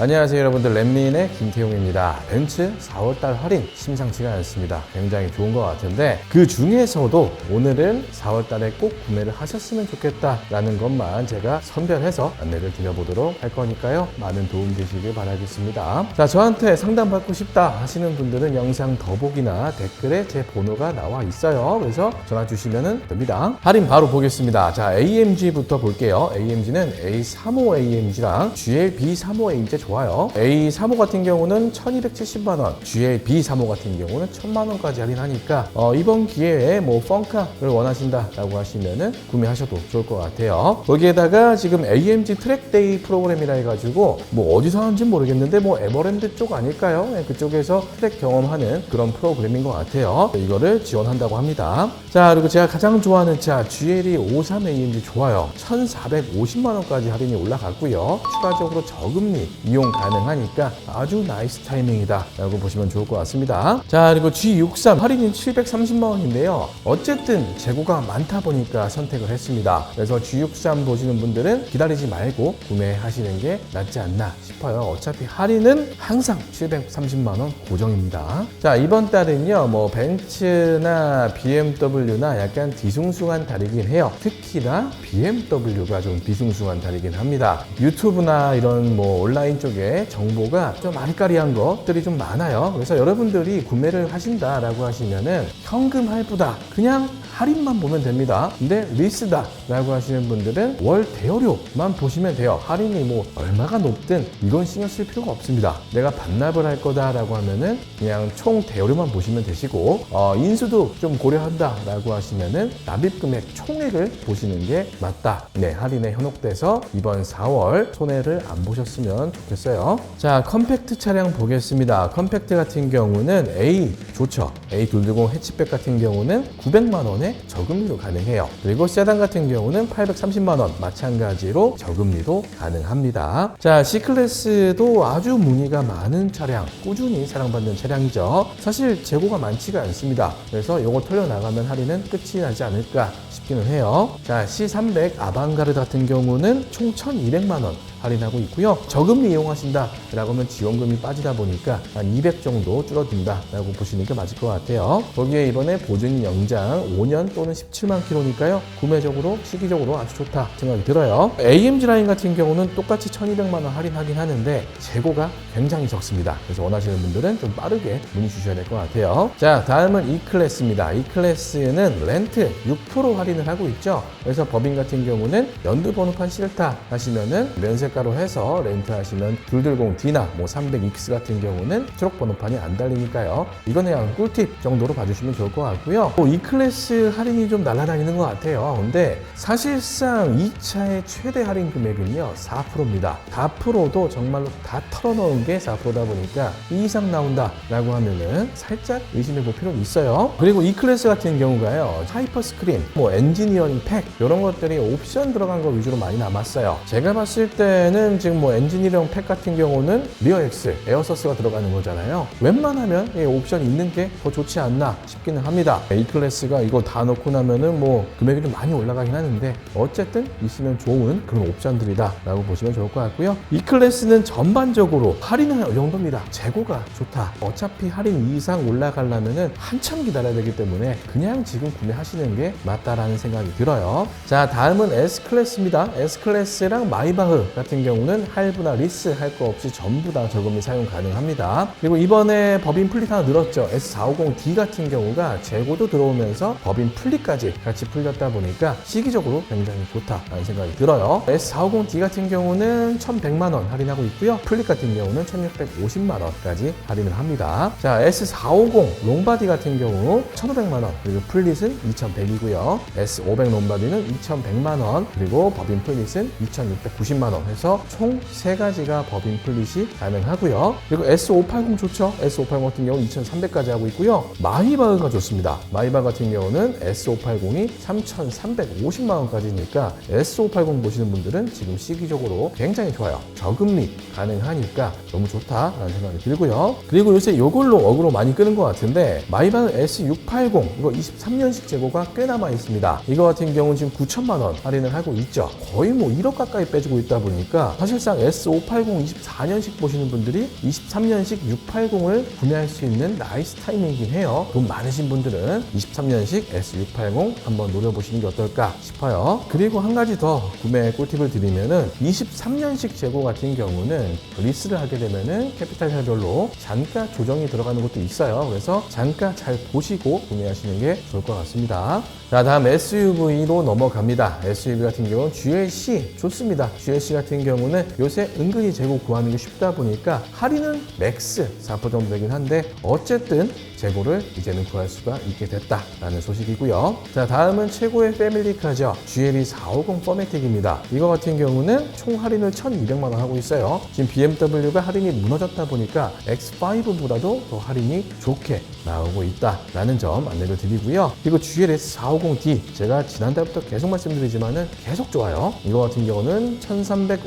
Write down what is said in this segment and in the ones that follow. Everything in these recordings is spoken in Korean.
안녕하세요 여러분들 랩린의 김태용입니다. 벤츠 4월달 할인 심상치가 않습니다. 굉장히 좋은 것 같은데 그 중에서도 오늘은 4월달에 꼭 구매를 하셨으면 좋겠다 라는 것만 제가 선별해서 안내를 드려보도록 할 거니까요. 많은 도움 되시길 바라겠습니다. 자 저한테 상담받고 싶다 하시는 분들은 영상 더보기나 댓글에 제 번호가 나와 있어요. 그래서 전화 주시면 됩니다. 할인 바로 보겠습니다. 자 AMG부터 볼게요. AMG는 A35 AMG랑 GL B35A 좋아요. A35 같은 경우는 1270만 원, GL-B35 같은 경우는 1000만 원까지 할인하니까 어, 이번 기회에 뭐 펑카를 원하신다라고 하시면은 구매하셔도 좋을 것 같아요. 거기에다가 지금 AMG 트랙데이 프로그램이라 해가지고 뭐 어디서 하는지 모르겠는데 뭐 에버랜드 쪽 아닐까요? 네, 그쪽에서 트랙 경험하는 그런 프로그램인 것 같아요. 이거를 지원한다고 합니다. 자 그리고 제가 가장 좋아하는 차 GLE 53 AMG 좋아요. 1,450만 원까지 할인이 올라갔고요. 추가적으로 저금리 이용 가능하니까 아주 나이스 타이밍이다 라고 보시면 좋을 것 같습니다. 자 그리고 G63 할인이 730만 원인데요. 어쨌든 재고가 많다 보니까 선택을 했습니다. 그래서 G63 보시는 분들은 기다리지 말고 구매하시는 게 낫지 않나 싶어요. 어차피 할인은 항상 730만 원 고정입니다. 자 이번 달은요 뭐 벤츠나 BMW나 약간 뒤숭숭한 달이긴 해요. 특히나 BMW가 좀 뒤숭숭한 달이긴 합니다. 유튜브나 이런 뭐 온라인 쪽에 정보가 좀 아리까리한 것들이 좀 많아요. 그래서 여러분들이 구매를 하신다라고 하시면은 현금 할부다. 그냥 할인만 보면 됩니다. 근데 리스다 라고 하시는 분들은 월 대여료만 보시면 돼요. 할인이 뭐 얼마가 높든 이건 신경 쓸 필요가 없습니다. 내가 반납을 할 거다 라고 하면은 그냥 총 대여료만 보시면 되시고 어, 인수도 좀 고려한다 라고 하시면은 납입 금액 총액을 보시는 게 맞다. 네, 할인에 현혹돼서 이번 4월 손해를 안 보셨으면 좋겠 어요. 자, 컴팩트 차량 보겠습니다. 컴팩트 같은 경우는 A 좋죠. A220 해치백 같은 경우는 900만 원에 저금리도 가능해요. 그리고 세단 같은 경우는 830만 원 마찬가지로 저금리도 가능합니다. 자, C클래스도 아주 문의가 많은 차량, 꾸준히 사랑받는 차량이죠. 사실 재고가 많지가 않습니다. 그래서 이거 털려 나가면 할인은 끝이 나지 않을까 싶기는 해요. 자, C300 아방가르드 같은 경우는 총 1,200만 원 할인하고 있고요. 저금리 이용하신다라고 하면 지원금이 빠지다 보니까 한 200 정도 줄어든다라고 보시는 게 맞을 것 같아요. 거기에 이번에 보증 연장 5년 또는 17만 킬로니까요. 구매적으로 시기적으로 아주 좋다 생각이 들어요. AMG 라인 같은 경우는 똑같이 1,200만 원 할인하긴 하는데 재고가 굉장히 적습니다. 그래서 원하시는 분들은 좀 빠르게 문의 주셔야 될 것 같아요. 자, 다음은 E 클래스입니다. E 클래스는 렌트 6% 할인을 하고 있죠. 그래서 법인 같은 경우는 연두 번호판 싫다 하시면은 면세 가로 해서 렌트하시면 220D나 뭐 300X 같은 경우는 초록 번호판이 안 달리니까요. 이거는 그냥 꿀팁 정도로 봐주시면 좋을 것 같고요. 뭐 E 클래스 할인이 좀 날아다니는 것 같아요. 근데 사실상 이 차의 최대 할인 금액은요 4%입니다. 4%도 정말로 다 털어놓은 게 4%다 보니까 이 이상 나온다라고 하면은 살짝 의심해 볼 필요는 있어요. 그리고 E 클래스 같은 경우가요 하이퍼 스크린, 뭐 엔지니어링 팩 이런 것들이 옵션 들어간 거 위주로 많이 남았어요. 제가 봤을 때는 지금 뭐 엔지니어링 팩 같은 경우는 리어 엑스, 에어서스가 들어가는 거잖아요. 웬만하면 이 옵션 있는 게 더 좋지 않나 싶기는 합니다. E 클래스가 이거 다 넣고 나면은 뭐 금액이 좀 많이 올라가긴 하는데 어쨌든 있으면 좋은 그런 옵션들이다라고 보시면 좋을 것 같고요. E 클래스는 전반적으로 할인은 이 정도입니다. 재고가 좋다. 어차피 할인 이상 올라가려면은 한참 기다려야 되기 때문에 그냥 지금 구매하시는 게 맞다라는 생각이 들어요. 자, 다음은 S 클래스입니다. S 클래스랑 마이바흐 경우는 할부나 리스 할 거 없이 전부 다 저금리 사용 가능합니다. 그리고 이번에 법인 플릿 하나 늘었죠. S450D 같은 경우가 재고도 들어오면서 법인 플릿까지 같이 풀렸다 보니까 시기적으로 굉장히 좋다라는 생각이 들어요. S450D 같은 경우는 1,100만 원 할인하고 있고요. 플릿 같은 경우는 1,650만 원까지 할인을 합니다. 자, S450 롱바디 같은 경우 1,500만 원, 그리고 플릿은 2,100이고요. S500 롱바디는 2,100만 원, 그리고 법인 플릿은 2,690만 원총 세 가지가 법인 플릿이 가능하고요. 그리고 S580 좋죠? S580 같은 경우 2,300까지 하고 있고요. 마이바흐가 좋습니다. 마이바 같은 경우는 S580이 3,350만 원까지니까 S580 보시는 분들은 지금 시기적으로 굉장히 좋아요. 저금리 가능하니까 너무 좋다라는 생각이 들고요. 그리고 요새 이걸로 어그로 많이 끄는 것 같은데 마이바흐 S680 이거 23년식 재고가 꽤 남아 있습니다. 이거 같은 경우는 지금 9천만 원 할인을 하고 있죠. 거의 뭐 1억 가까이 빼주고 있다 보니까 보니까 사실상 S580 24년식 보시는 분들이 23년식 680을 구매할 수 있는 나이스 타이밍이긴 해요. 돈 많으신 분들은 23년식 S680 한번 노려보시는 게 어떨까 싶어요. 그리고 한 가지 더 구매 꿀팁을 드리면은 23년식 재고 같은 경우는 리스를 하게 되면은 캐피탈 혈별로 잔가 조정이 들어가는 것도 있어요. 그래서 잔가 잘 보시고 구매하시는 게 좋을 것 같습니다. 자, 다음 SUV로 넘어갑니다. SUV 같은 경우는 GLC 좋습니다. GLC 같은 경우는 요새 은근히 재고 구하는 게 쉽다 보니까 할인은 맥스 4% 정도 되긴 한데 어쨌든 재고를 이제는 구할 수가 있게 됐다라는 소식이고요. 자, 다음은 최고의 패밀리카죠. GLE 450 포매틱입니다. 이거 같은 경우는 총 할인을 1,200만 원 하고 있어요. 지금 BMW가 할인이 무너졌다 보니까 X5보다도 더 할인이 좋게 나오고 있다라는 점 안내를 드리고요. 그리고 GLS 450D 제가 지난달부터 계속 말씀드리지만은 계속 좋아요. 이거 같은 경우는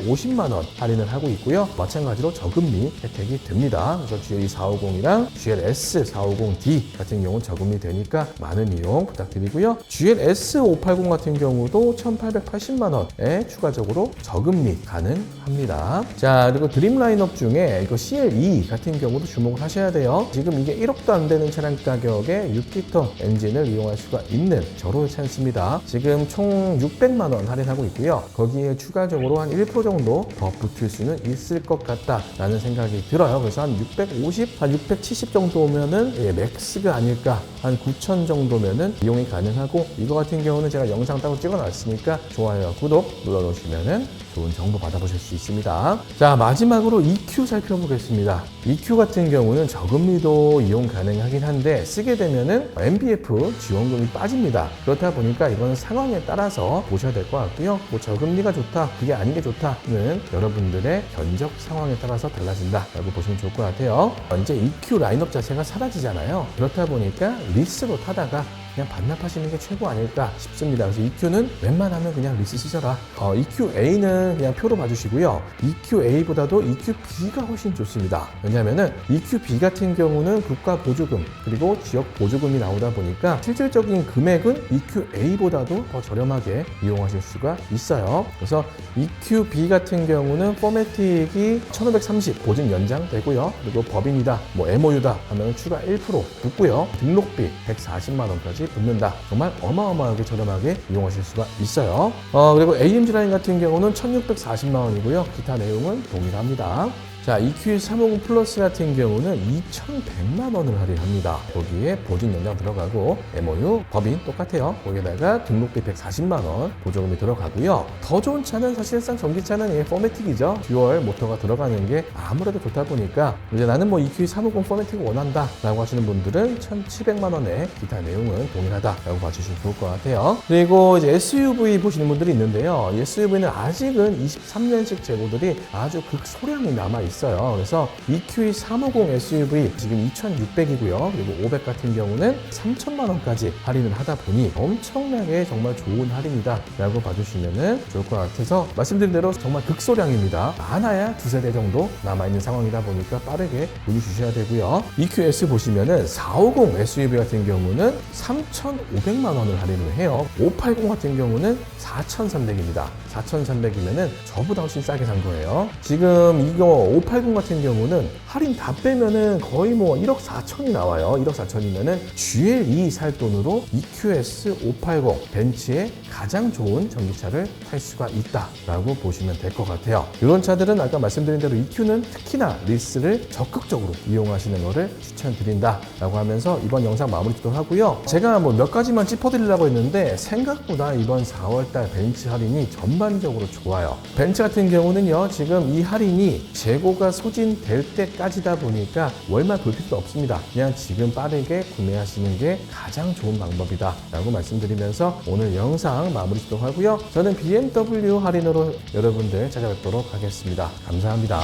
1,350만 원 할인을 하고 있고요. 마찬가지로 저금리 혜택이 됩니다. 그래서 GLE 450이랑 GLS 450D 같은 경우는 저금리 되니까 많은 이용 부탁드리고요. GLS 580 같은 경우도 1,880만 원에 추가적으로 저금리 가능합니다. 자 그리고 드림 라인업 중에 이거 CLE 같은 경우도 주목을 하셔야 돼요. 지금 이게 1억도 안 되는 차량 가격에 6기통 엔진을 이용할 수가 있는 저로의 찬스입니다. 지금 총 600만 원 할인하고 있고요. 거기에 추가적으로 한 1% 정도 더 붙을 수는 있을 것 같다라는 생각이 들어요. 그래서 한 650, 한 670 정도 오면은 예, 맥스가 아닐까. 한 9천 정도면은 이용이 가능하고 이거 같은 경우는 제가 영상 따로 찍어놨으니까 좋아요, 구독 눌러놓으시면은 좋은 정보 받아보실 수 있습니다. 자 마지막으로 EQ 살펴보겠습니다. EQ 같은 경우는 저금리도 이용 가능하긴 한데 쓰게 되면은 MBF 지원금이 빠집니다. 그렇다 보니까 이거는 상황에 따라서 보셔야 될 것 같고요. 뭐 저금리가 좋다, 그게 아닌 게 좋다 는 여러분들의 견적 상황에 따라서 달라진다라고 보시면 좋을 것 같아요. 이제 EQ 라인업 자체가 사라지잖아요. 그렇다 보니까 리스로 타다가 그냥 반납하시는 게 최고 아닐까 싶습니다. 그래서 EQ는 웬만하면 그냥 리스 쓰셔라. 어, EQA는 그냥 표로 봐주시고요. EQA보다도 EQB가 훨씬 좋습니다. 왜냐하면은 EQB 같은 경우는 국가 보조금 그리고 지역 보조금이 나오다 보니까 실질적인 금액은 EQA보다도 더 저렴하게 이용하실 수가 있어요. 그래서 EQB 같은 경우는 포매틱이 1530 보증 연장되고요. 그리고 법인이다, 뭐 MOU다 하면 추가 1% 붙고요. 등록비 140만 원까지 붙는다. 정말 어마어마하게 저렴하게 이용하실 수가 있어요. 어, 그리고 AMG 라인 같은 경우는 1640만 원이고요. 기타 내용은 동일합니다. 자, EQ 350 플러스 같은 경우는 2,100만 원을 할인합니다. 거기에 보증 연장 들어가고 MOU 법인 똑같아요. 거기에다가 등록비 140만 원 보조금이 들어가고요. 더 좋은 차는 사실상 전기차는 이 포매틱이죠. 듀얼 모터가 들어가는 게 아무래도 좋다 보니까 이제 나는 뭐 EQ 350 포매틱을 원한다 라고 하시는 분들은 1,700만 원에 기타 내용은 동일하다라고 봐주시면 좋을 것 같아요. 그리고 이제 SUV 보시는 분들이 있는데요. 이 SUV는 아직은 23년식 재고들이 아주 극소량이 남아 있어요. 그래서 EQE 350 SUV 지금 2,600이고요. 그리고 500 같은 경우는 3천만 원까지 할인을 하다 보니 엄청나게 정말 좋은 할인이다라고 봐주시면 좋을 것 같아서 말씀드린 대로 정말 극소량입니다. 많아야 두세 대 정도 남아 있는 상황이다 보니까 빠르게 문의 주셔야 되고요. EQS 보시면은 450 SUV 같은 경우는 3,500만 원을 할인을 해요. 580 같은 경우는 4,300입니다. 4,300이면은 저보다 훨씬 싸게 산 거예요. 지금 이거 580 같은 경우는 할인 다 빼면은 거의 뭐 1억 4천이 나와요. 1억 4천이면은 GL2 살 돈으로 EQS 580 벤츠의 가장 좋은 전기차를 탈 수가 있다라고 보시면 될 것 같아요. 이런 차들은 아까 말씀드린 대로 EQ는 특히나 리스를 적극적으로 이용하시는 것을 추천드린다라고 하면서 이번 영상 마무리 짓도록 하고요. 제가 뭐 몇 가지만 짚어드리려고 했는데 생각보다 이번 4월달 벤츠 할인이 전반적으로 좋아요. 벤츠 같은 경우는요, 지금 이 할인이 재고가 소진될 때까지다 보니까 월말 볼 필요도 없습니다. 그냥 지금 빠르게 구매하시는 게 가장 좋은 방법이다. 라고 말씀드리면서 오늘 영상 마무리 짓도록 하고요. 저는 BMW 할인으로 여러분들 찾아뵙도록 하겠습니다. 감사합니다.